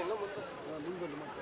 ಮುಂದೆ ಮುಂದೆ.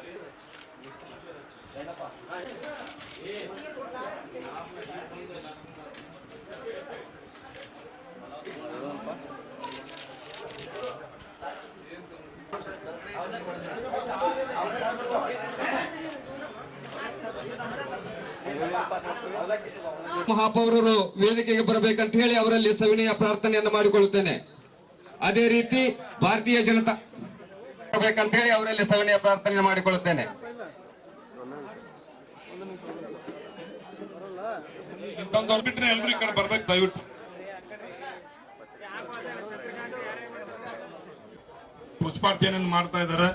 ಮಹಾಪೌರರು ವೇದಿಕೆಗೆ ಬರಬೇಕಂತ ಹೇಳಿ ಅವರಲ್ಲಿ ಸವಿನಯ ಪ್ರಾರ್ಥನೆಯನ್ನು ಮಾಡಿಕೊಳ್ಳುತ್ತೇನೆ. ಅದೇ ರೀತಿ ಭಾರತೀಯ ಜನತಾ ಬರಬೇಕಂತ ಹೇಳಿ ಅವರಲ್ಲಿ ಸವಿನಯ ಪ್ರಾರ್ಥನೆ ಮಾಡಿಕೊಳ್ಳುತ್ತೇನೆ. ಇಂಥವ್ರು ಬಿಟ್ರೆ ಎಲ್ರು ಈ ಕಡೆ ಬರ್ಬೇಕು ದಯವಿಟ್ಟು. ಪುಷ್ಪಾರ್ಚನೆ ಮಾಡ್ತಾ ಇದ್ದಾರೆ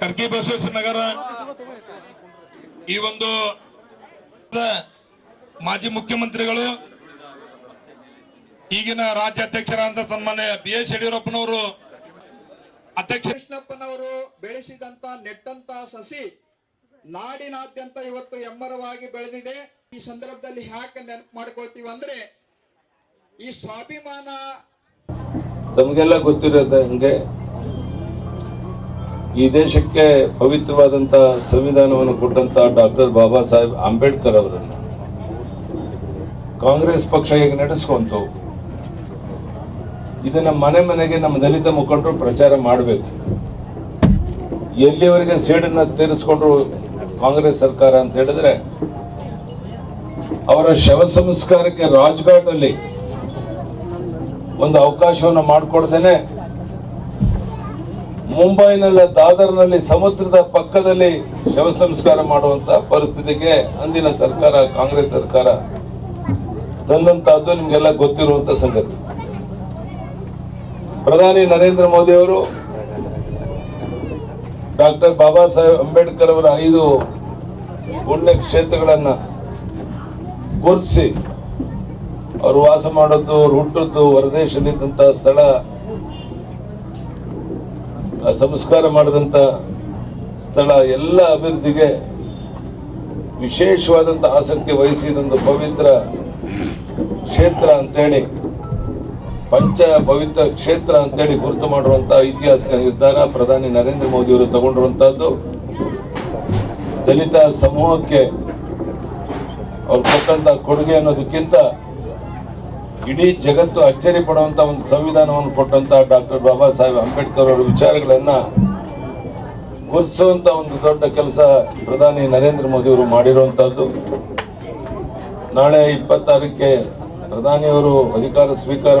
ಕರ್ಕಿ ಬಸವೇಶ್ವರ ನಗರ ಈ ಒಂದು ಮಾಜಿ ಮುಖ್ಯಮಂತ್ರಿಗಳು ಈಗಿನ ರಾಜ್ಯ ಅಧ್ಯಕ್ಷರಾದಂತ ಸನ್ಮಾನ್ಯ ಬಿ ಎಸ್ ಯಡಿಯೂರಪ್ಪನವರು ಅಧ್ಯಕ್ಷ ಕೃಷ್ಣಪ್ಪನವರು ಬೆಳೆಸಿದಂತ ನೆಟ್ಟಂತ ಸಸಿ ನಾಡಿನಾದ್ಯಂತ ಇವತ್ತು ಎಮ್ಮರವಾಗಿ ಬೆಳೆದಿದೆ. ಈ ಸಂದರ್ಭದಲ್ಲಿ ಯಾಕೆ ನೆನಪು ಮಾಡ್ಕೊಳ್ತೀವಿ ಅಂದ್ರೆ ಈ ಸ್ವಾಭಿಮಾನ ತಮಗೆಲ್ಲ ಗೊತ್ತಿರೋದಂಗೆ ಈ ದೇಶಕ್ಕೆ ಪವಿತ್ರವಾದಂತ ಸಂವಿಧಾನವನ್ನು ಕೊಟ್ಟಂತ ಡಾಕ್ಟರ್ ಬಾಬಾ ಸಾಹೇಬ್ ಅಂಬೇಡ್ಕರ್ ಅವರನ್ನು ಕಾಂಗ್ರೆಸ್ ಪಕ್ಷ ಈಗ ನಡೆಸ್ಕೊಂತು ಇದನ್ನ ಮನೆ ಮನೆಗೆ ನಮ್ಮ ದಲಿತ ಮುಖಂಡರು ಪ್ರಚಾರ ಮಾಡಬೇಕು. ಎಲ್ಲಿವರೆಗೆ ಸೇಡನ್ನ ತೀರಿಸ್ಕೊಂಡ್ರು ಕಾಂಗ್ರೆಸ್ ಸರ್ಕಾರ ಅಂತ ಹೇಳಿದ್ರೆ, ಅವರ ಶವ ಸಂಸ್ಕಾರಕ್ಕೆ ರಾಜ್ಘಾಟ್ ಅಲ್ಲಿ ಒಂದು ಅವಕಾಶವನ್ನು ಮಾಡಿಕೊಡ್ದೇನೆ ಮುಂಬೈನಲ್ಲ ದಾದರ್ನಲ್ಲಿ ಸಮುದ್ರದ ಪಕ್ಕದಲ್ಲಿ ಶವ ಸಂಸ್ಕಾರ ಮಾಡುವಂತ ಪರಿಸ್ಥಿತಿಗೆ ಅಂದಿನ ಸರ್ಕಾರ, ಕಾಂಗ್ರೆಸ್ ಸರ್ಕಾರ ತಂದಂತಹದ್ದು ನಿಮ್ಗೆಲ್ಲ ಗೊತ್ತಿರುವಂತ ಸಂಗತಿ. ಪ್ರಧಾನಿ ನರೇಂದ್ರ ಮೋದಿ ಅವರು ಡಾಕ್ಟರ್ ಬಾಬಾ ಸಾಹೇಬ್ ಅಂಬೇಡ್ಕರ್ ಅವರ ಐದು ಪುಣ್ಯ ಕ್ಷೇತ್ರಗಳನ್ನು ಗುರುತಿಸಿ ಅವರು ವಾಸ ಮಾಡೋದು, ಅವ್ರು ಹುಟ್ಟದ್ದು ಹೊರದೇಶದಲ್ಲಿದ್ದಂತಹ ಸ್ಥಳ ಸಂಸ್ಕಾರ ಮಾಡಿದಂತ ಸ್ಥಳ, ಎಲ್ಲ ಅಭಿವೃದ್ಧಿಗೆ ವಿಶೇಷವಾದಂತ ಆಸಕ್ತಿ ವಹಿಸಿದೊಂದು ಪವಿತ್ರ ಕ್ಷೇತ್ರ ಅಂತೇಳಿ ಪಂಚ ಪವಿತ್ರ ಕ್ಷೇತ್ರ ಅಂತೇಳಿ ಗುರುತು ಮಾಡುವಂತ ಐತಿಹಾಸಿಕ ನಿರ್ಧಾರ ಪ್ರಧಾನಿ ನರೇಂದ್ರ ಮೋದಿ ಅವರು ತಗೊಂಡಿರುವಂತಹದ್ದು. ದಲಿತ ಸಮೂಹಕ್ಕೆ ಅವ್ರು ಕೊಟ್ಟಂತ ಕೊಡುಗೆ ಅನ್ನೋದಕ್ಕಿಂತ ಇಡೀ ಜಗತ್ತು ಅಚ್ಚರಿ ಪಡುವಂತ ಒಂದು ಸಂವಿಧಾನವನ್ನು ಕೊಟ್ಟಂತ ಡಾಕ್ಟರ್ ಬಾಬಾ ಸಾಹೇಬ್ ಅಂಬೇಡ್ಕರ್ ಅವರ ವಿಚಾರಗಳನ್ನ ಗುರುತಿಸುವಂತ ಒಂದು ದೊಡ್ಡ ಕೆಲಸ ಪ್ರಧಾನಿ ನರೇಂದ್ರ ಮೋದಿ ಅವರು ಮಾಡಿರುವಂತಹದ್ದು. ನಾಳೆ ಇಪ್ಪತ್ತಾರಕ್ಕೆ ಪ್ರಧಾನಿಯವರು ಅಧಿಕಾರ ಸ್ವೀಕಾರ